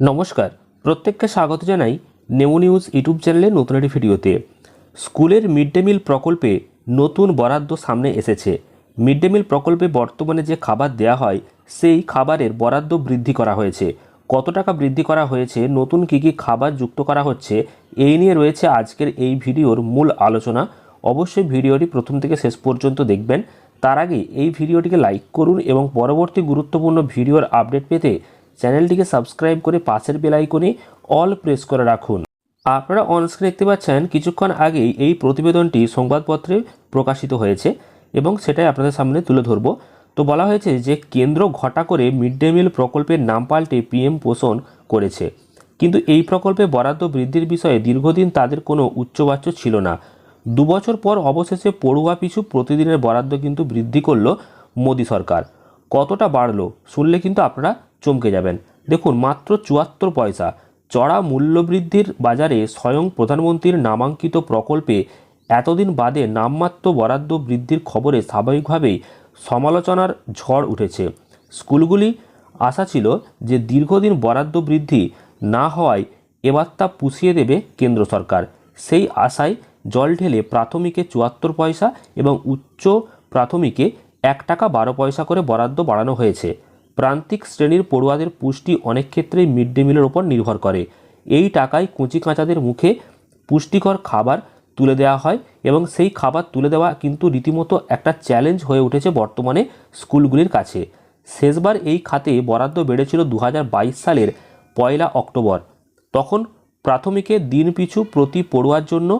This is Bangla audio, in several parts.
নমস্কার, প্রত্যেককে স্বাগত জানাই নেমো নিউজ ইউটিউব চ্যানেলে নতুন একটি ভিডিওতে। স্কুলের মিড ডে মিল প্রকল্পে নতুন বরাদ্দ সামনে এসেছে। মিড ডে মিল প্রকল্পে বর্তমানে যে খাবার দেয়া হয়, সেই খাবারের বরাদ্দ বৃদ্ধি করা হয়েছে। কত টাকা বৃদ্ধি করা হয়েছে, নতুন কী কী খাবার যুক্ত করা হচ্ছে, এই নিয়ে রয়েছে আজকের এই ভিডিওর মূল আলোচনা। অবশ্যই ভিডিওটি প্রথম থেকে শেষ পর্যন্ত দেখবেন। তার আগে এই ভিডিওটিকে লাইক করুন এবং পরবর্তী গুরুত্বপূর্ণ ভিডিওর আপডেট পেতে চ্যানেলটিকে সাবস্ক্রাইব করে পাশের বেল আইকনে অল প্রেস করে রাখুন। আপনারা অনস্ক্রিন দেখতে পাচ্ছেন কিছুক্ষণ আগেই এই প্রতিবেদনটি সংবাদপত্রে প্রকাশিত হয়েছে এবং সেটাই আপনাদের সামনে তুলে ধরব। তো বলা হয়েছে যে কেন্দ্র ঘটা করে মিড ডে মিল প্রকল্পের নাম পাল্টে পিএম পোষণ করেছে। কিন্তু এই প্রকল্পে বরাদ্দ বৃদ্ধির বিষয়ে দীর্ঘদিন তাদের কোনো উচ্চবাচ্য ছিল না। দুবছর পর অবশেষে পড়ুয়া পিছু প্রতিদিনের বরাদ্দ কিন্তু বৃদ্ধি করল মোদী সরকার। কতটা বাড়লো শুনলে কিন্তু আপনারা চমকে যাবেন। দেখুন, মাত্র চুয়াত্তর পয়সা। চড়া মূল্যবৃদ্ধির বাজারে স্বয়ং প্রধানমন্ত্রীর নামাঙ্কিত প্রকল্পে এতদিন বাদে নামমাত্র বরাদ্দ বৃদ্ধির খবরে স্বাভাবিকভাবেই সমালোচনার ঝড় উঠেছে। স্কুলগুলি আশা ছিল যে দীর্ঘদিন বরাদ্দ বৃদ্ধি না হওয়ায় এবার তা পুষিয়ে দেবে কেন্দ্র সরকার। সেই আশায় জল ঢেলে প্রাথমিকে চুয়াত্তর পয়সা এবং উচ্চ প্রাথমিকে এক টাকা বারো পয়সা করে বরাদ্দ বাড়ানো হয়েছে। প্রান্তিক শ্রেণির পড়ুয়াদের পুষ্টি অনেক ক্ষেত্রেই মিড ডে মিলের ওপর নির্ভর করে। এই টাকায় কুচি কাঁচাদের মুখে পুষ্টিকর খাবার তুলে দেওয়া হয় এবং সেই খাবার তুলে দেওয়া কিন্তু রীতিমতো একটা চ্যালেঞ্জ হয়ে উঠেছে বর্তমানে স্কুলগুলির কাছে। শেষবার এই খাতে বরাদ্দ বেড়েছিল দু হাজার বাইশ সালের পয়লা অক্টোবর। তখন প্রাথমিকে দিন পিছু প্রতি পড়ুয়ার জন্য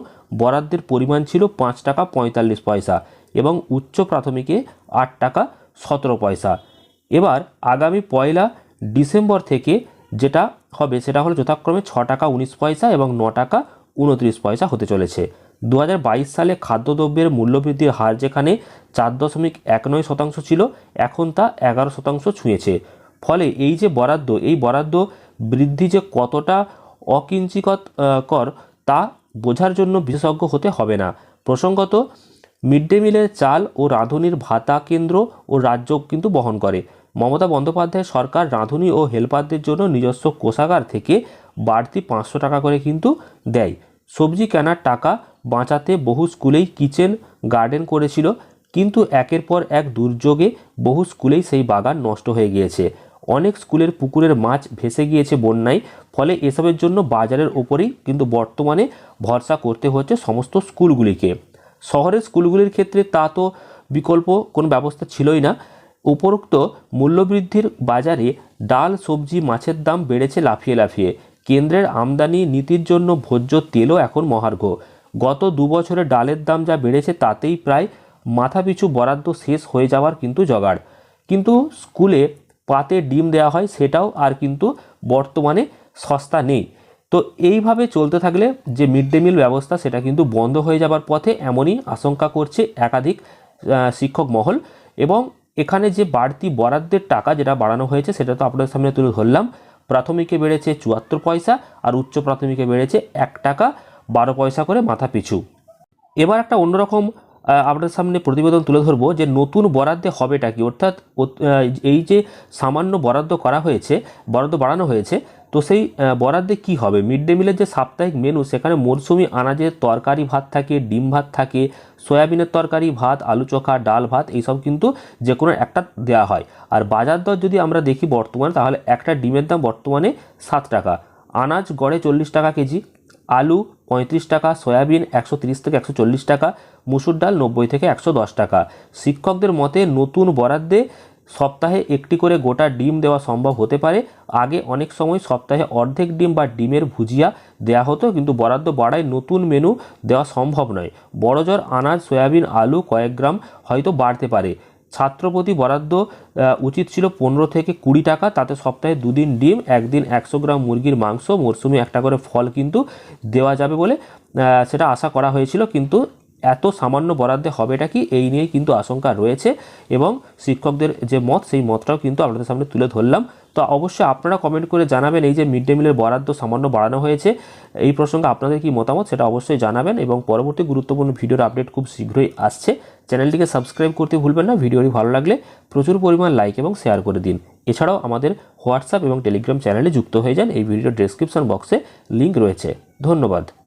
বরাদ্দের পরিমাণ ছিল পাঁচ টাকা পঁয়তাল্লিশ পয়সা এবং উচ্চ প্রাথমিকে আট টাকা সতেরো পয়সা। এবার আগামী পয়লা ডিসেম্বর থেকে যেটা হবে সেটা হলো যথাক্রমে ছ টাকা উনিশ পয়সা এবং ন টাকা উনত্রিশ পয়সা হতে চলেছে। দু হাজার বাইশ সালে খাদ্যদ্রব্যের মূল্যবৃদ্ধির হার যেখানে চার দশমিক এক নয় শতাংশ ছিল, এখন তা এগারো শতাংশ ছুঁয়েছে। ফলে এই যে বরাদ্দ, এই বরাদ্দ বৃদ্ধি যে কতটা অকিঞ্চিকত কর তা বোঝার জন্য বিশেষজ্ঞ হতে হবে না। প্রসঙ্গত মিড ডে মিলের চাল ও রাঁধুনির ভাতা কেন্দ্র ও রাজ্য কিন্তু বহন করে। মমতা বন্দ্যোপাধ্যায় সরকার রাঁধুনি ও হেলপারদের জন্য নিজস্ব কোষাগার থেকে বাড়তি পাঁচশো টাকা করে কিন্তু দেয়। সবজি কেনার টাকা বাঁচাতে বহু স্কুলেই কিচেন গার্ডেন করেছিল, কিন্তু একের পর এক দুর্যোগে বহু স্কুলেই সেই বাগান নষ্ট হয়ে গিয়েছে। অনেক স্কুলের পুকুরের মাছ ভেসে গিয়েছে বন্যায়, ফলে এসবের জন্য বাজারের ওপরেই কিন্তু বর্তমানে ভরসা করতে হচ্ছে সমস্ত স্কুলগুলিকে। শহরের স্কুলগুলির ক্ষেত্রে তা তো বিকল্প কোনো ব্যবস্থা ছিলই না। উপরোক্ত মূল্যবৃদ্ধির বাজারে ডাল, সবজি, মাছের দাম বেড়েছে লাফিয়ে লাফিয়ে। কেন্দ্রের আমদানি নীতির জন্য ভোজ্য তেলও এখন মহার্ঘ। গত দু বছরে ডালের দাম যা বেড়েছে তাতেই প্রায় মাথাপিছু বরাদ্দ শেষ হয়ে যাওয়ার কিন্তু জোগাড়। কিন্তু স্কুলে পাতে ডিম দেওয়া হয় সেটাও আর কিন্তু বর্তমানে সস্তা নেই। তো এইভাবে চলতে থাকলে যে মিড ডে মিল ব্যবস্থা সেটা কিন্তু বন্ধ হয়ে যাবার পথে এমনই আশঙ্কা করছে একাধিক শিক্ষক মহল এবং এখানে যে বাড়তি বরাদ্দের টাকা যেটা বাড়ানো হয়েছে, সেটা তো আপনাদের সামনে তুলে ধরলাম। প্রাথমিকে বেড়েছে চুয়াত্তর পয়সা আর উচ্চ প্রাথমিকে বেড়েছে এক টাকা বারো পয়সা করে মাথা পিছু। এবার একটা অন্যরকম আপনাদের সামনে প্রতিবেদন তুলে ধরবো যে নতুন বরাদ্দে হবেটা কি? অর্থাৎ এই যে সামান্য বরাদ্দ করা হয়েছে, বরাদ্দ বাড়ানো হয়েছে তো সেই বরাদ্দে কি হবে? মিড ডে মিলের যে সাপ্তাহিক মেনু সেখানে মরশুমি আনাজের তরকারি ভাত থাকে, ডিম ভাত থাকে, সয়াবিনের তরকারি ভাত, আলু চোখা, ডাল ভাত, এইসব কিন্তু যে কোনো একটা দেওয়া হয়। আর বাজার দর যদি আমরা দেখি বর্তমানে, তাহলে একটা ডিমের দাম বর্তমানে সাত টাকা। আনাজ গড়ে চল্লিশ টাকা কেজি, আলু পঁয়ত্রিশ টাকা, সয়াবিন একশো থেকে একশো চল্লিশ টাকা, মুসুর ডাল নব্বই থেকে একশো দশ টাকা। শিক্ষকদের মতে নতুন বরাদ্দে সপ্তাহে একটি করে গোটা ডিম দেওয়া সম্ভব হতে পারে। আগে অনেক সময় সপ্তাহে অর্ধেক ডিম বা ডিমের ভুজিয়া দেওয়া হতো, কিন্তু বরাদ্দ বাড়ায় নতুন মেনু দেওয়া সম্ভব নয়। বড়জোর আনাজ, সয়াবিন, আলু কয়েক গ্রাম হয়তো বাড়তে পারে। ছাত্রপতি বরাদ্দ উচিত ছিল পনেরো থেকে কুড়ি টাকা, তাতে সপ্তাহে দুদিন ডিম, একদিন একশো গ্রাম মুরগির মাংস মরশুমে একটা করে ফল কিন্তু দেওয়া যাবে বলে সেটা আশা করা হয়েছিল। কিন্তু এত সামান্য বরাদ্দে হবেটা কি? এই নিয়ে কিন্তু আশঙ্কা রয়েছে এবং শিক্ষকদের যে মত, সেই মতটাও কিন্তু আপনাদের সামনে তুলে ধরলাম। তো অবশ্যই আপনারা কমেন্ট করে জানাবেন এই যে মিড ডে মিলের বরাদ্দ সামান্য বাড়ানো হয়েছে। এই প্রসঙ্গে আপনাদের কি মতামত সেটা অবশ্যই জানাবেন এবং পরবর্তী গুরুত্বপূর্ণ ভিডিওর আপডেট খুব শীঘ্রই আসছে। চ্যানেলটিকে সাবস্ক্রাইব করতে ভুলবেন না, ভিডিওটি ভালো লাগলে প্রচুর পরিমাণ লাইক এবং শেয়ার করে দিন। এছাড়াও আমাদের হোয়াটসঅ্যাপ এবং টেলিগ্রাম চ্যানেলে যুক্ত হয়ে যান। এই ভিডিওর ডেসক্রিপশন বক্সে লিঙ্ক রয়েছে। ধন্যবাদ।